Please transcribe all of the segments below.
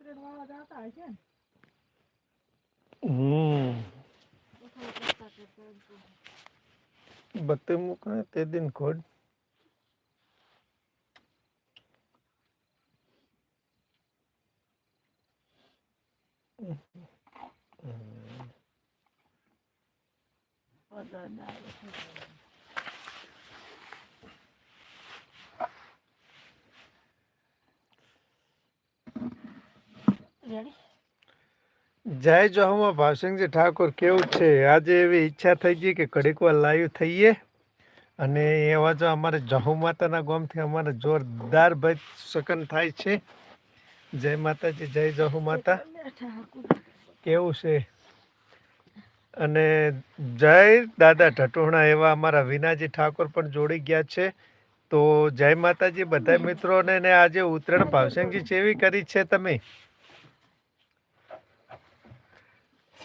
ઉતરેણ વાળા જાતા હશે ને હમ ઉઠાવ કરતા કરતા એમ તો. બત્તી જય જોહમાં ભાવસિંહજી ઠાકોર કેવું છે? આજે એવી ઈચ્છા થઈ ગઈ કે ઘડીક લાઈવ થઈએ અને એવા જો અમારે જહુ માતાના ગામથી અમારે જોરદાર ભાઈ સકન થાય છે. જય માતાજી, જય જહુ માતા. કેવું છે? અને જય દાદા ઢટોણા એવા અમારા વિનાજી ઠાકોર પણ જોડી ગયા છે. તો જય માતાજી બધા મિત્રોને આજે ઉત્તરાયણ ભાવસિંહજી કેવી કરી છે તમે?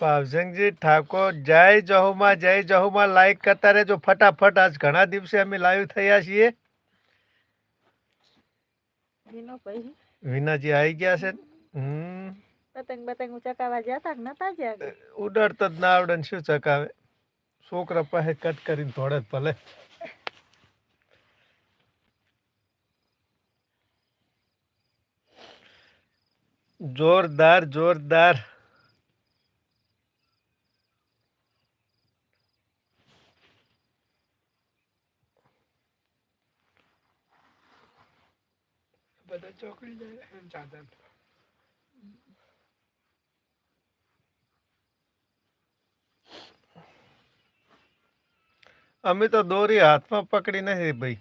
ભાવસિંહજી ઠાકોર જય જહુમાં જય જહુમાં લાઈક કરતા રહેજો ફટાફટ આજ ઘણા દિવસે અમે લાઈવ થયા છીએ એનો પછી વિનાજી આવી ગયા છે હમ પતંગ બતંગ ચકાવા જતા કે નતા જ્યાં ઉડાડતો જ ના આવડે ને શું ચકાવે છોકરા પાસે કટ કરીને ધોળે જ ભલે જોરદાર જોરદાર બધા ચોકડી જાય. ચાદર અમે તો દોરી હાથમાં પકડી નથી ભાઈ.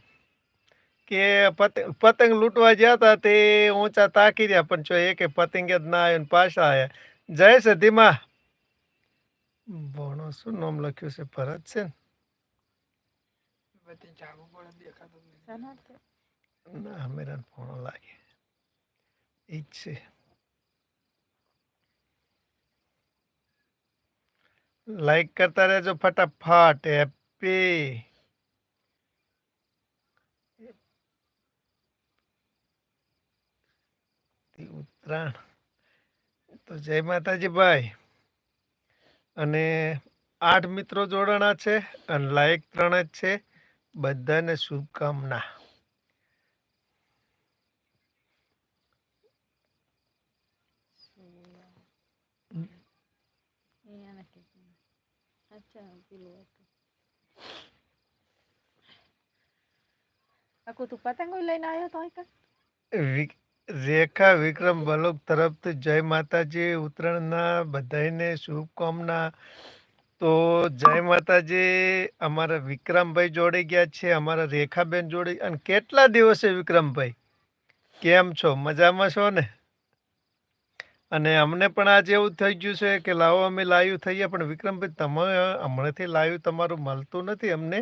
કે પતંગ પતંગ લૂંટવા ગયા હતા તે ઊંચા તાકી રહ્યા પણ જો એક પતંગ જ ના આવ્યો ને પાછા આવ્યા. જય સધીમાં ભણો શું નામ લખ્યું છે? ભરત છે ને? ના હમેરા ભણો લાગે. જ છે લાઈક કરતા રહેજો ફટાફટ હેપી ઉત્તરાયણ તો જય માતાજી ભાઈ અને આઠ મિત્રો જોડાણા છે અને લાયક ત્રણ જ છે. બધાને શુભકામના. પેલું હતું આખું તું પતંગો લઈને આવ્યો તો અહીં કાં? વિક- રેખા વિક્રમ બલોક તરફથી જય માતાજી ઉત્તરાયણના બધાને શુભકામના તો જય માતાજી, અમારા વિક્રમભાઈ જોડે ગયા છે, અમારા રેખાબેન જોડે. અને કેટલા દિવસે વિક્રમભાઈ? કેમ છો? મજામાં છો ને? અને અમને પણ આજે એવું થઈ ગયું છે કે લાવો અમે લાઈવ થઈએ પણ વિક્રમભાઈ તમે હમણાંથી લાઈવ તમારું મળતું નથી અમને?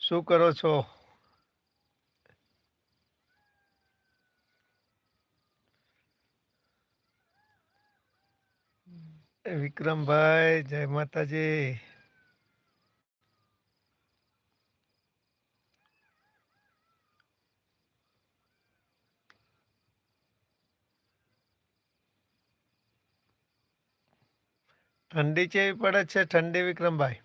શું કરો છો? વિક્રમભાઈ જય માતાજી. ઠંડી કેવી પડે છે? ઠંડી વિક્રમભાઈ.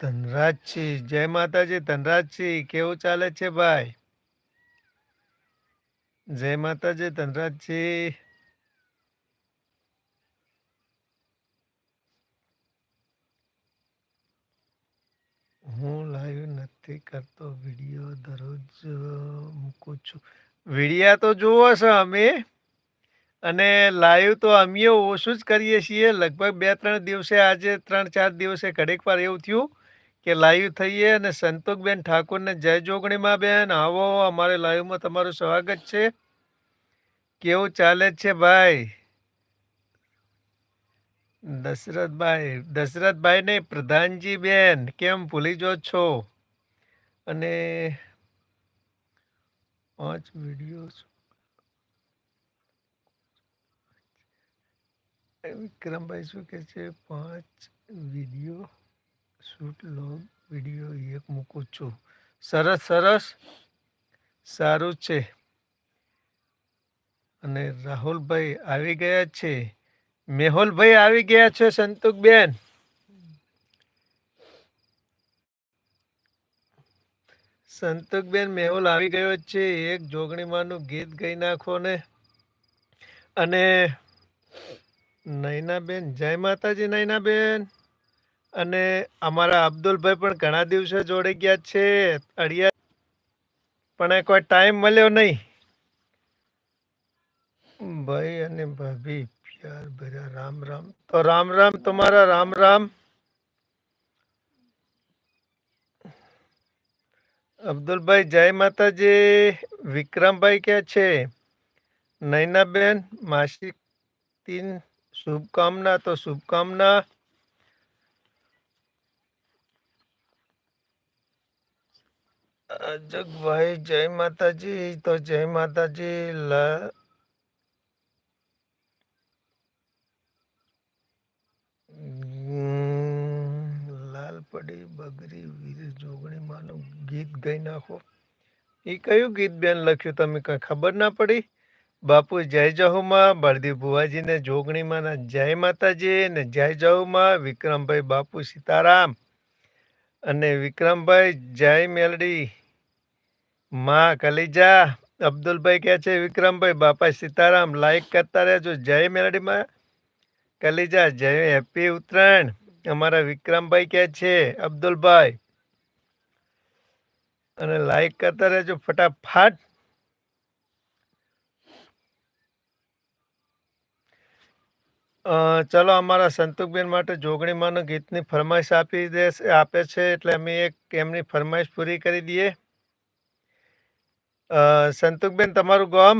ધનરાજજી જય માતાજી ધનરાજજી કેવું ચાલે છે ભાઈ? જય માતાજી ધનરાજજી હું લાઈવ નથી કરતો વીડિયો દરરોજ મૂકું છું. વિડીયા તો જુઓ છો અમે. અને લાઈવ તો અમે ઓછું જ કરીએ છીએ. લગભગ બે ત્રણ દિવસે, આજે ત્રણ ચાર દિવસે ઘડીક વાર એવું થયું કે લાઈવ થઈએ અને સંતોકબેન ઠાકોરને જય જોગણીમાં બેન, આવો અમારે લાઈવમાં તમારું સ્વાગત છે. કેવું ચાલે છે ભાઈ? દશરથભાઈ દશરથભાઈ ને પ્રધાનજી બેન, કેમ ભૂલી જો છો? અને પાંચ વીડિયો વિક્રમભાઈ શું કે છે? પાંચ વીડિયો શૂટ લોગ વીડિયો એક મૂકું છું. સરસ સરસ. સારું છે. અને રાહુલભાઈ આવી ગયા છે. મેહુલભાઈ આવી ગયા છે, સંતુકબેન. સંતુકબેન મેહુલ આવી ગયો છે. એક જોગણીમાંનું ગીત ગઈ નાખો ને. અને નૈનાબેન, જય માતાજી નૈનાબેન. અને અમારા અબ્દુલભાઈ પણ ઘણા દિવસે જોડે ગયા છે. અડિયા પણ કોઈ ટાઈમ મળ્યો નહીં. ભાઈ અને ભાભી, પ્યાર ભર્યા. રામ રામ. તો રામ રામ તમારા, રામ રામ. અબ્દુલભાઈ, જય માતાજી. વિક્રમભાઈ ક્યાં છે? નૈનાબેન માસિક તીન શુભકામના તો શુભકામના. જગભાઈ જય માતાજી. તો જય માતાજી. પડી બગરી વીર, જોગણી માનું ગીત ગાઈ નાખો. એ કયું ગીત બેન લખ્યું તમે કાંઈ ખબર ના પડી? બાપુ, જય જહુમાં બળદેવ ભુવાજીને જોગણીમાં જય માતાજી ને જય જહુમાં વિક્રમભાઈ બાપુ સીતારામ અને વિક્રમભાઈ, જય મેલડી માં કલીજા, અબ્દુલભાઈ કહે છે, વિક્રમભાઈ, બાપા સીતારામ લાઈક કરતા રહેજો. જય મેલડીમાં કલીજા, જય હેપી ઉત્તરાયણ. અમારા વિક્રમભાઈ કે છે, અબ્દુલભાઈ. અને લાઈક કરતા રહેજો ફટાફટ. ચલો અમારા સંતુકબેન માટે જોગણીમાંનું ગીતની ફરમાઈશ આપી દે આપે છે, એટલે અમે એક એમની ફરમાઈશ પૂરી કરી દઈએ. સંતુકબેન, તમારું ગામ?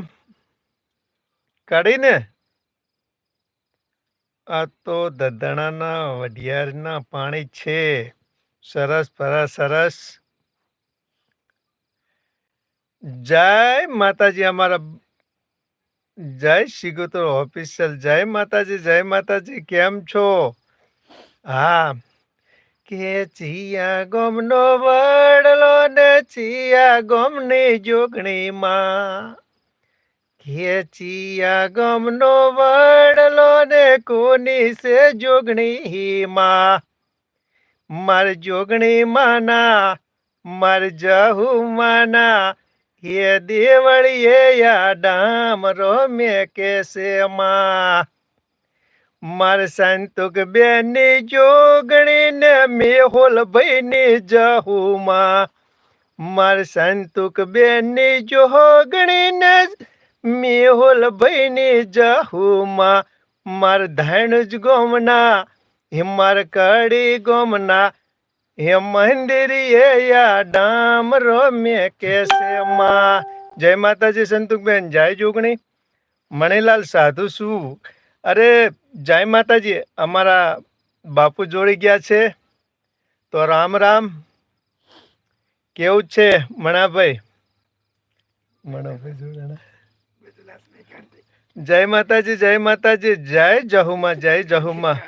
કાઢીને? આ તો દધણાના વઢિયારના પાણી છે. સરસ સરસ સરસ. જય માતાજી અમારા જય શિગોતર ઓફિસિયલ જય માતાજી જય માતાજી, કેમ છો? હા. કે ચિયા ગોમનો વડલો ને ચિયા ગોમની જોગણીમાં કે ચિયા ગમનો વડલો ને કોની સે જોગણી માં માર જોગણી માના, માર જહુ માના હે દેવળીએ યા ડામરો મે કેસે માં? માર સંતુક બેની જોગણી ને મેહોલ ભાઈની જહુમાં માર સંતુક બેની જોગણી ને મેહોલ ભાઈને જહુમાં માર ધાણજ ગોમના, હે માર કડી ગોમના, હે મંદિરીએ યા ડામરો મે કેસે માં જય માતાજી સંતુકબેન, જય જોગણી. મણીલાલ સાધુ શું? અરે, જય માતાજી, અમારા બાપુ જોડી ગયા છે. તો રામ રામ. કેવું છે, મણાભાઈ? મણાભાઈ જોડાણા જય માતાજી જય માતાજી જય જહુમા જય જહુમા.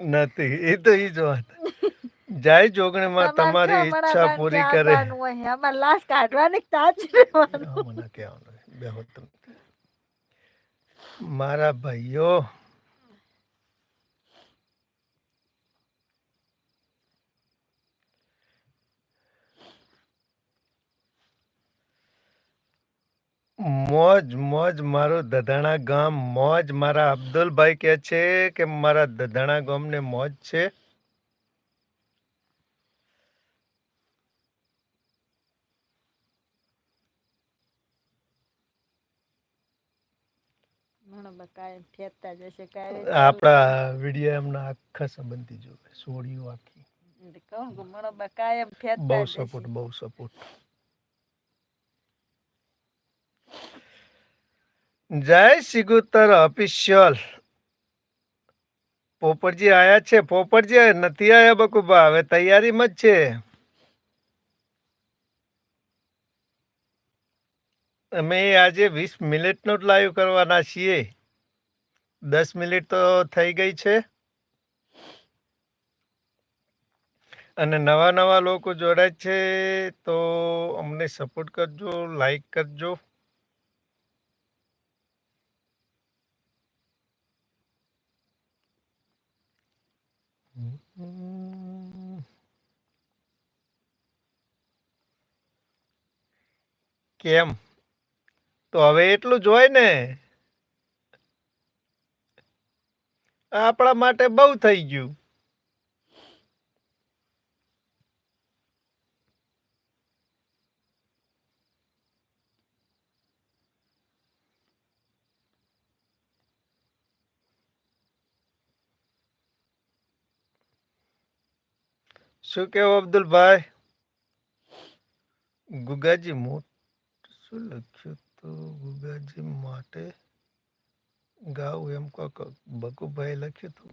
નથી એ તો ઈ જ વાત. જય જોગણીમાં તમારી ઈચ્છા પૂરી કરે. આમાં લાશ કાઢવાની તાજ મને કહેવાનું. મારા ભાઈઓ મોજ મારું દધાણા ગામ મોજ મારા અબ્દુલભાઈ કે છે કે મારા દધાણા ગામને મોજ છે. આપણા વીડિયો એમના આખા સંબંધી જોવે સોડિયું આખી. બહુ સપોર્ટ બહુ સપોર્ટ જય સિગુતર ઓફિશિયલ પોપટજી આયા છે? પોપટજી નથી આયા બકુબા હવે તૈયારીમાં જ છે. અમે આજે વીસ મિનિટનો જ લાઈવ કરવાના છીએ. દસ મિનિટ તો થઈ ગઈ છે. અને નવા નવા લોકો જોડાય છે, તો અમને સપોર્ટ કરજો લાઈક કરજો. કેમ? તો હવે એટલું જોઈ ને? આપણા માટે બહુ થઈ ગયું. શું કેવું અબ્દુલભાઈ ગુગાજી મોટ શું લખ્યું તો ગુગાજી માટે ગાવ એમ કોક બકુભાઈ લખ્યું હતું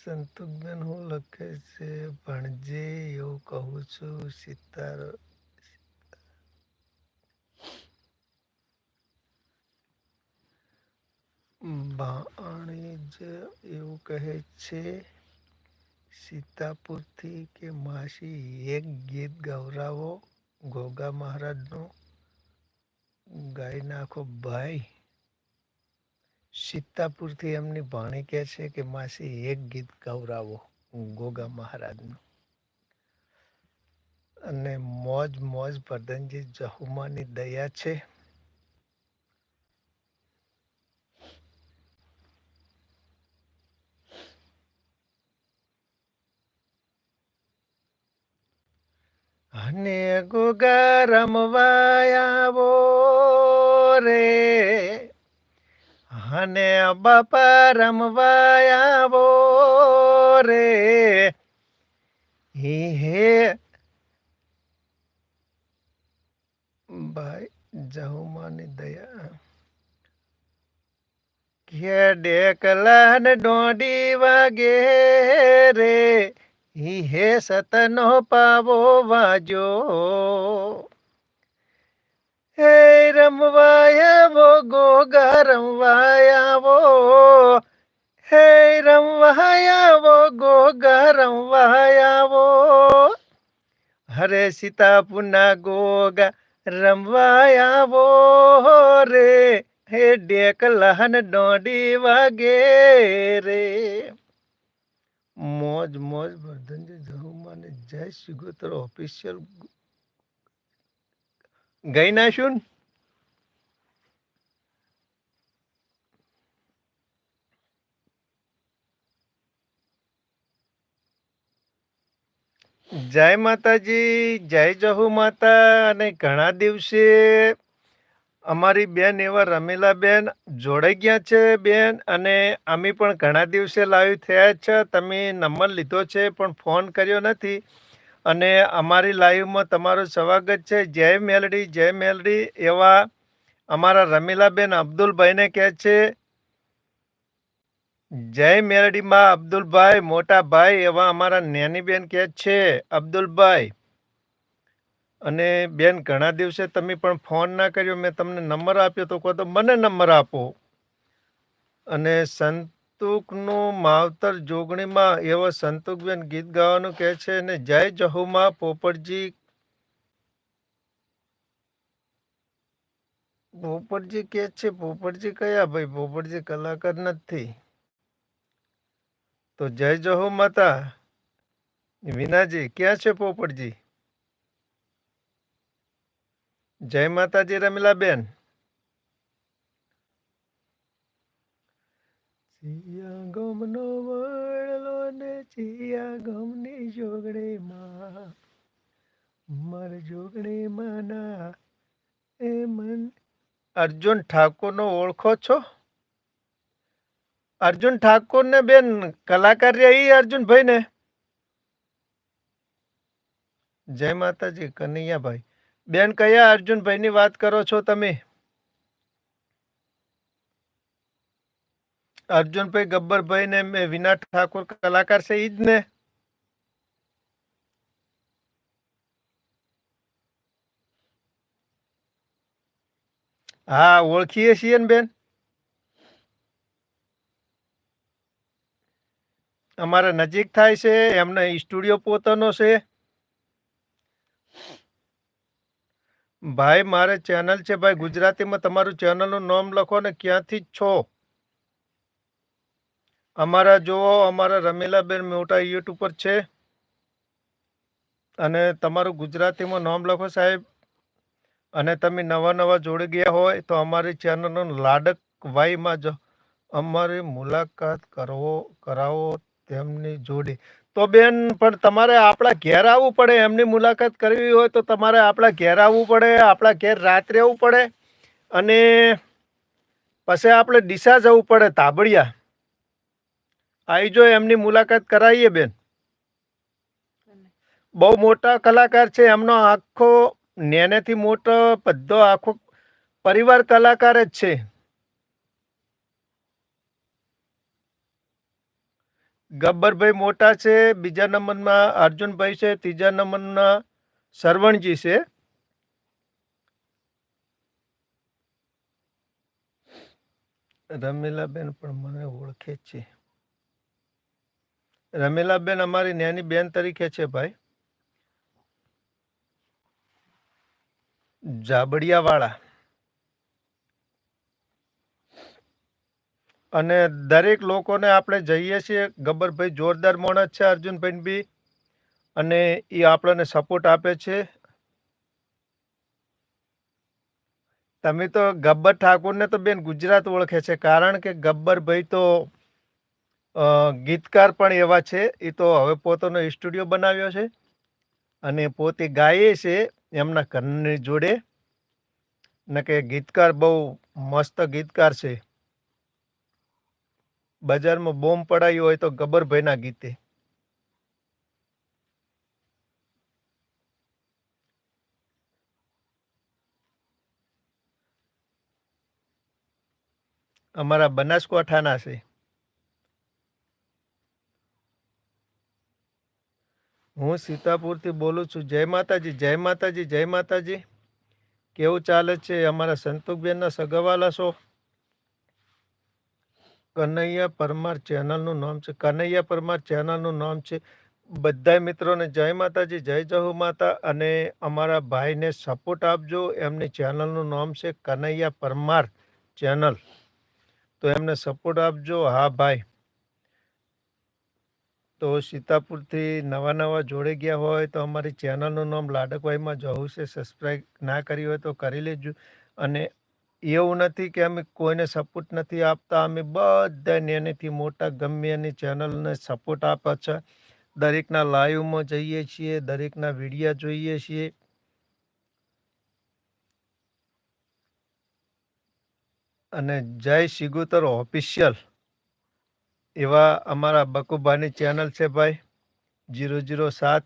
સંતુકબેન હું લખે છે ભણજે એવું કહું છું સિતારો ભાણીજ એવું કહે છે, સીતાપુરથી કે માસી, એક ગીત ગૌરાવો ગોગા મહારાજનું ગાઈ નાખો ભાઈ. સીતાપુરથી એમની ભાણી કહે છે કે, માસી, એક ગીત ગૌરાવો ગોગા મહારાજનું. અને મોજ મોજ પ્રધાનજી જહુમાની દયા છે. અને ગોગા રમવા આવો રે. અને બાપા રમવા આવો રે હે. ભાઈ જહુમાની દયા. કે ડેકલા ને દોઢી વાગે રે. હે સતનો પાવો વાજો. હે રમવાયાવો ગોગા રમવાયાવો હે રમવાયાવો ગોગા રમવાયાવો હરે સીતા પુના ગોગા રમવાયાવો રે હે ડેક લહન દોઢી વાગે રે. મોજ મોજ વર્ધનજી જહુમાને જય સિગોતર ઓફિશિયલ ગઈ ના શું? જય માતાજી, જય જહુ માતા અને ઘણા દિવસે અમારી બેન એવા રમીલા બેન, જોડાઈ ગયા છે બેન અને અમે પણ ઘણા દિવસે લાઈવ થયા છે. તમે નંબર લીધો છે પણ ફોન કર્યો નથી. અને અમારી લાઈવમાં તમારું સ્વાગત છે. જય મેલડી જય મેલડી. એવા અમારા રમીલાબેન અબ્દુલભાઈને કહે છે, જય મેલડીમાં અબ્દુલભાઈ, મોટા ભાઈ, એવા અમારા નેનીબેન કહે છે. અબ્દુલભાઈ અને બેન, ઘણા દિવસે તમે પણ ફોન ના કર્યો, મેં તમને નંબર આપ્યો તો કહો તો મને નંબર આપો. અને સંતુકનું માવતર જોગણીમાં એવો સંતુકબેન ગીત ગાવાનું કહે છે અને જય જહુમાં પોપટજી. પોપટજી કે છે, પોપટજી કયા ભાઈ? પોપટજી કલાકાર નથી. તો જય જહો માતા વિનાજી, ક્યાં છે પોપટજી? જય માતાજી રમીલાબેન. ચિયા ગમનો વળલો ને ચિયા ગમની માં મર જોગડે માના એ મન અર્જુન ઠાકોરનો ઓળખો છો? અર્જુન ઠાકોર ને બેન કલાકાર રહ્યા ઈ અર્જુનભાઈ ને જય માતાજી કનૈયાભાઈ. બેન, કયા અર્જુનભાઈની વાત કરો છો તમે? અર્જુનભાઈ ગબ્બરભાઈ ને મેં વિના ઠાકોર કલાકાર છે ઈજ ને? હા, ઓળખીએ છીએ ને બેન. અમારા નજીક થાય છે, એમને સ્ટુડિયો પોતાનો છે. ભાઈ, મારે ચેનલ છે ભાઈ, ગુજરાતીમાં તમારું ચેનલનું નામ લખો ને ક્યાંથી છો? અમારા જુઓ, અમારા રમીલાબેન મોટા યુટ્યુબ પર છે. અને તમારું ગુજરાતીમાં નામ લખો સાહેબ. અને તમે નવા નવા જોડી ગયા હોય તો અમારી ચેનલનો લાડક વાઈમાં જ અમારી મુલાકાત કરવો, કરાવો તેમની જોડે. તો બેન, પણ તમારે આપણા ઘેર આવવું પડે. એમની મુલાકાત કરવી હોય તો તમારે આપણા ઘેર આવવું પડે, આપણા ઘેર રાત્રે આવવું પડે. અને પછી આપણે ડીસા જવું પડે તાબડિયા આવી જો, એમની મુલાકાત કરાવીએ બેન. બહુ મોટા કલાકાર છે, એમનો આખો, નેનેથી મોટો, બધો આખો પરિવાર કલાકાર જ છે. ગબ્બરભાઈ મોટા છે, બીજા નંબરમાં અર્જુનભાઈ છે, ત્રીજા નંબરના સરવણજી છે. રમીલાબેન પણ મને ઓળખે છે. રમીલાબેન અમારી નાની બેન તરીકે છે ભાઈ. જાબડિયાવાળા. અને દરેક લોકોને આપણે જઈએ છીએ. ગબ્બરભાઈ જોરદાર માણસ છે અર્જુનભાઈ બી. અને એ આપણને સપોર્ટ આપે છે. તમે તો ગબ્બર ઠાકોરને તો બેન ગુજરાત ઓળખે છે. કારણ કે ગબ્બરભાઈ તો ગીતકાર પણ એવા છે. એ તો હવે પોતાનો સ્ટુડિયો બનાવ્યો છે. અને પોતે ગાય છે એમના ઘરની જોડે. ને કે ગીતકાર બહુ મસ્ત ગીતકાર છે. બજારમાં બોમ્બ પડાયું હોય તો ગબ્બરભાઈના ગીતે. અમારા બનાસકાંઠાના છે. હું સીતાપુરથી બોલું છું. જય માતાજી જય માતાજી જય માતાજી. કેવું ચાલે છે અમારા સંતુકબેનના સગાવાલા છો? કનૈયા પરમાર ચેનલનું નામ છે. કનૈયા પરમાર ચેનલનું નામ છે. બધા મિત્રોને જય માતાજી, જય જહુ માતા અને અમારા ભાઈને સપોર્ટ આપજો. એમની ચેનલનું નામ છે કનૈયા પરમાર ચેનલ. તો એમને સપોર્ટ આપજો. હા ભાઈ. તો સીતાપુરથી નવા નવા જોડે ગયા હોય તો અમારી ચેનલનું નામ લાડકભાઈમાં જવું છે. સબસ્ક્રાઈબ ના કરી હોય તો કરી લેજો. અને એવું નથી કે અમે કોઈને સપોર્ટ નથી આપતા. અમે બધાને એનાથી મોટા ગમે એની ચેનલને સપોર્ટ આપે છે. દરેકના લાઈવમાં જઈએ છીએ, દરેકના વિડીયા જોઈએ છીએ. અને જય સિગુતર ઓફિશિયલ એવા અમારા બકુભાની ચેનલ છે ભાઈ. જીરો જીરો સાત.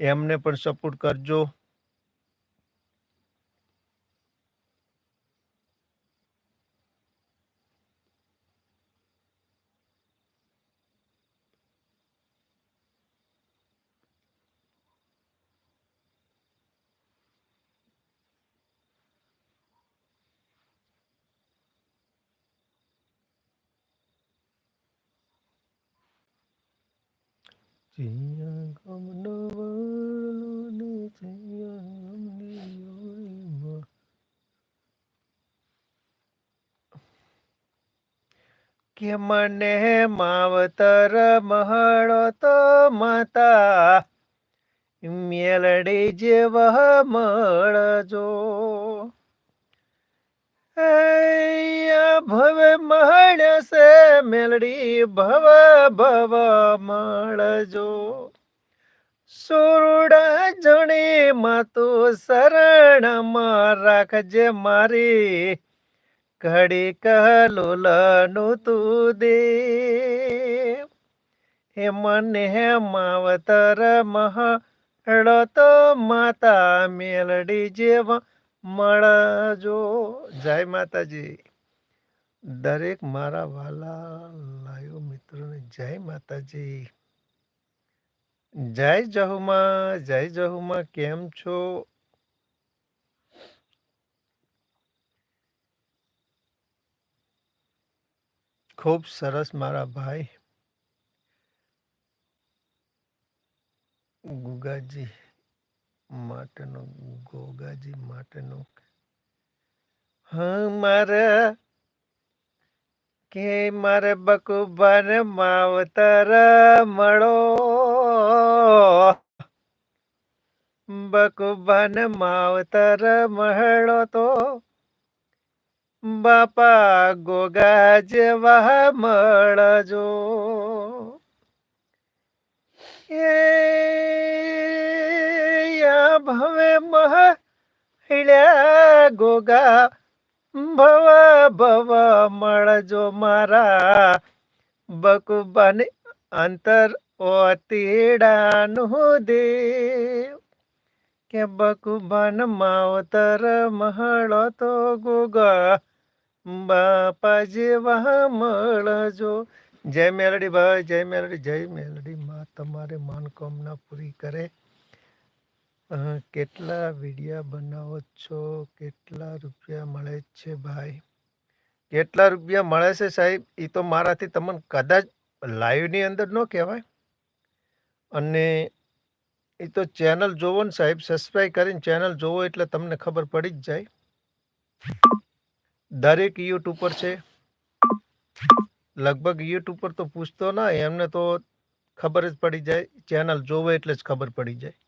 એમને પણ સપોર્ટ કરજો ચિયા ગમનો વાળો ને ચિયા ગમની ઓળીમાં. કે મને માવતર મહળો તો માતા મેલડી જેવ મળજો ભવ મળશે મેલડી, ભવ ભવ મળજો સુરડા જણે માતું શરણમાં રાખજે મારી ઘડી કલોલનું તું દે હે મને માવતર મહળો તો માતા મેલડી જેવા મળજો. જય માતાજી. દરેક મારા વાલા લાયો મિત્રોને જય માતાજી. જય જહુમાં જય જહુમાં કેમ છો? ખૂબ સરસ મારા ભાઈ. ગુગાજી માટેનો, ગોગાજી માટેનો. મારે કે મારે બકુબાન માવતર મળો. બકુબાન માવતર મળો તો. બાપા ગોગા જેવા મળજો. એ ભવે મહિળ્યા ગોગા ભવ ભવ મળજો મારા. બકુબાને અંતર ઓતીડાનું દેવ. કે બકુબાન માવતર મહળો તો ગોગા બાપા જેવા મળજો. જય મેલડી ભાઈ, જય મેલડી જય મેલડી માં તમારે માનકામના પૂરી કરે. કેટલા વિડિયા બનાવો છો? કેટલા રૂપિયા મળે છે ભાઈ? કેટલા રૂપિયા મળે છે સાહેબ? એ તો મારાથી તમને કદાચ લાઈવની અંદર ન કહેવાય. અને એ તો ચેનલ જોવો ને સાહેબ સબસ્ક્રાઈબ કરીને ચેનલ જોવો એટલે તમને ખબર પડી જ જાય. દરેક યુટ્યુબર છે. લગભગ યુટ્યુબર તો પૂછતો ના એમને તો ખબર જ પડી જાય. ચેનલ જોવે એટલે જ ખબર પડી જાય.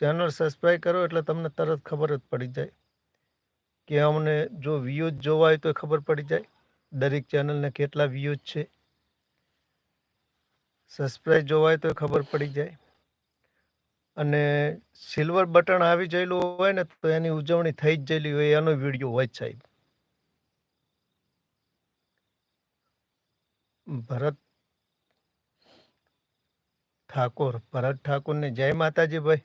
ચેનલ સબસ્ક્રાઈબ કરો એટલે તમને તરત ખબર જ પડી જાય. કે અમને જો વ્યૂઝ જોવા હોય તો ખબર પડી જાય. દરેક ચેનલને કેટલા વ્યૂઝ છે? સબસ્ક્રાઈબ જોવાય તો ખબર પડી જાય. અને સિલ્વર બટન આવી જયેલું હોય ને, તો એની ઉજવણી થઈ જ ગયેલી હોય, એનો વીડિયો હોય સાહેબ. ભરત ઠાકોર, ભરત ઠાકોરને જય માતાજી ભાઈ.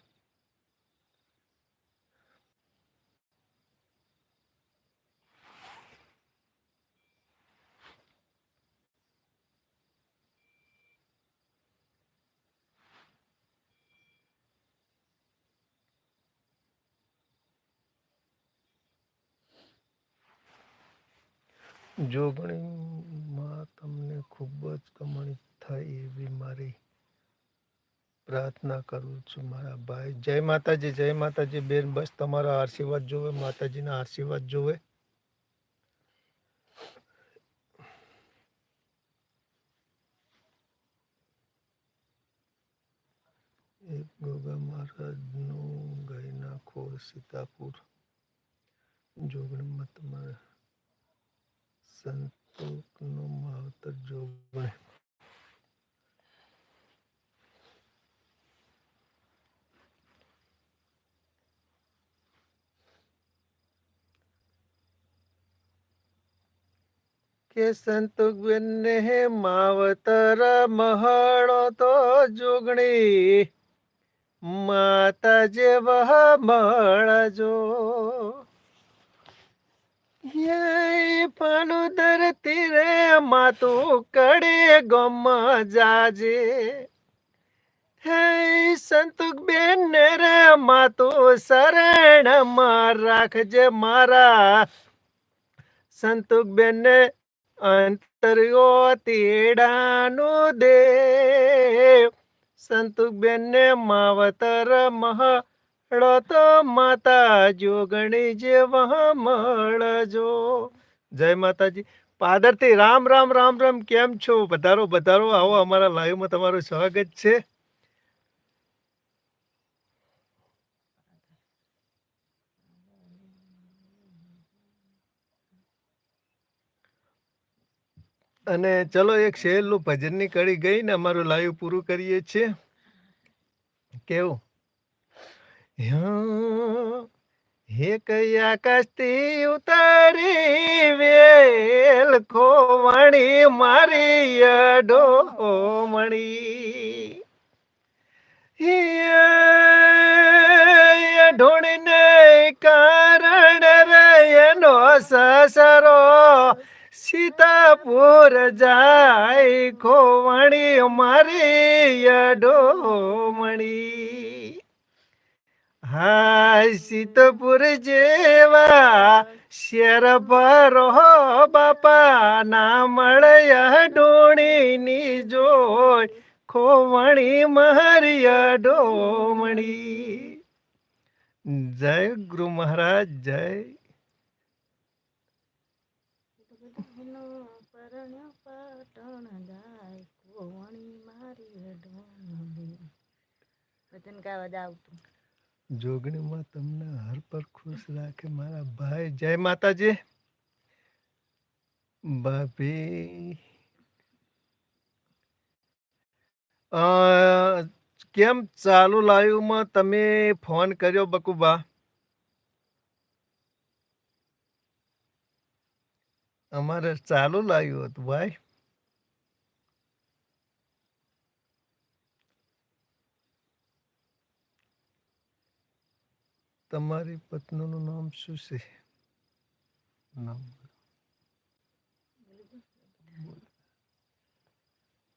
જોગણીમાં તમને ખૂબ જ કમાણી થાય એવી મારી પ્રાર્થના કરું છું, મારા ભાઈ. જય માતાજી જય માતાજી. બેન, બસ તમારા આશીર્વાદ જોવે, માતાજીના આશીર્વાદ જોવે. એક ગોગા મહારાજનું ગાઈ નાખો સીતાપુર. જોગણીમાં તમારે સંતોકનો માવતર જોગણી કે સંતોક ને માવતર મહળો તો જોગણી માતા જેવા મળજો યે પાલુદર તીરે માતું કડે ગમ જાજે. હે સંતુક બેન ને રે માતું શરણમાં રાખજે મારા. સંતુક બેન ને અંતર્યો તેડાનું દે. સંતુક બેન ને માવતર મહળો તો માતા જોગણી જેવા મળજો જય માતાજી. પાદરથી રામ રામ રામ રામ, કેમ છો? વધારો વધારો. આવો અમારા લાઈવમાં તમારું સ્વાગત છે. અને ચલો એક શેરલું ભજનની કડી ગઈ ને અમારું લાઈવ પૂરું કરીએ છીએ. કેવું? હે કયા કસ્તી ઉતારી વેલ ખોવાણી મારી અડો મણી ઢોળીને કારણ રે એનો સસરો સીતાપુર જાય ખોવણી મારી અડોમણી હાય સીતપુર જેવા શેર ભરો બાપા, ના મળ્યા ડોણીની જોઈ ખોવણી મારી ડોમણી જય ગુરુ મહારાજ, જય. બધાનો પરણ્યો પાટણ જોગણીમાં તમને હર પર ખુશ રાખે મારા ભાઈ. જય માતાજી. ભાભી. કેમ ચાલુ લાઈવમાં તમે ફોન કર્યો બકુબા? અમારે ચાલુ લાવ્યું હતું ભાઈ. તમારી પત્નીનું નામ શું છે નામ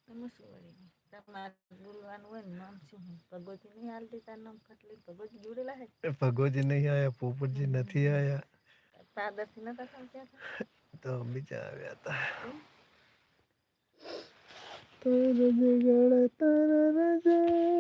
તમે શું વળી તમારે બોલવાનું હોય ને નામ શું હોય ભગવતી નહીં હાલતી તાર નામ ખટલી ભગવતી જોડેલા હે એ ભગવજી નહીં આયા પોપટજી નથી આયા પારદર્શી નતા સમજ્યા હતા તો બીજા આવ્યા હતા એમ? તારા જગાડે તારા રાજા